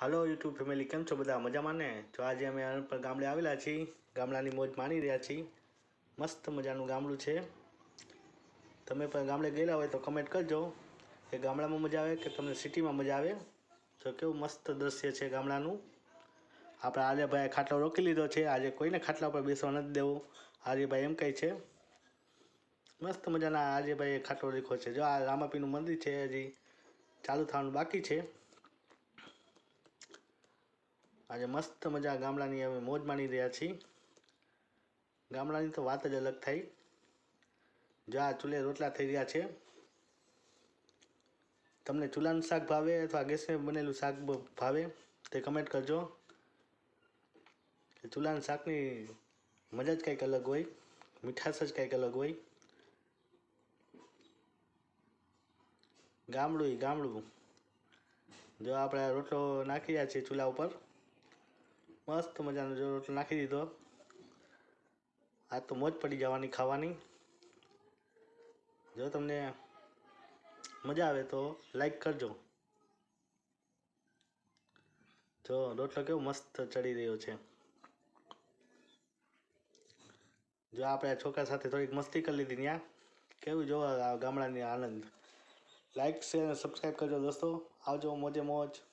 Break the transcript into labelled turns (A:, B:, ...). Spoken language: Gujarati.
A: હાલો યુટ્યુબ ફેમિલી, કેમ છો બધા? મજામાં ને? જો આજે અમે અનપર ગામડે આવેલા છીએ. ગામડાની મોજ માણી રહ્યા છીએ. મસ્ત મજાનું ગામડું છે. તમે પણ ગામડે ગયેલા હોય તો કમેન્ટ કરજો. કે ગામડામાં મજા આવે કે તમને સિટીમાં મજા આવે? તો કેવું મસ્ત દ્રશ્ય છે ગામડાનું. આપણે આર્યભાઈએ ખાટલો રોકી લીધો છે. આજે કોઈને ખાટલા પર બેસવા નથી દેવું. આર્યભાઈ એમ કહે છે. મસ્ત મજાના આર્યભાઈએ ખાટલો લીખો છે. જો આ રામાપીનું મંદિર છે હજી. ચાલુ થવાનું બાકી છે. આજે મસ્ત મજા ગામડાની અમે મોજ માણી રહ્યા છીએ. ગામડાની તો વાત જ અલગ થઈ. જો ચૂલે રોટલા થઈ રહ્યા છે. તમને ચૂલાનું શાક ભાવે અથવા ગેસે બનેલું શાક ભાવે તે કમેન્ટ કરજો. ચૂલાના શાકની મજા જ કંઈક અલગ હોય, મીઠાશ જ કંઈક અલગ હોય. ગામડું ગામડું. જો આપણે રોટલો નાખી રહ્યા છીએ ચૂલા ઉપર. મસ્ત મજાનો જો રોટલો નાખી દીધો. આ તો મોજ પડી જવાની ખાવાની. જો તમને મજા આવે તો લાઈક કરજો. જો રોટલો કેવો મસ્ત ચડી રહ્યો છે. જો આપણે છોકરા સાથે થોડીક મસ્તી કરી લીધી ત્યાં કેવું જોવા ગામડાની આનંદ. લાઈક શેર અને સબસ્ક્રાઈબ કરજો દોસ્તો. આવજો મોજે મોજ.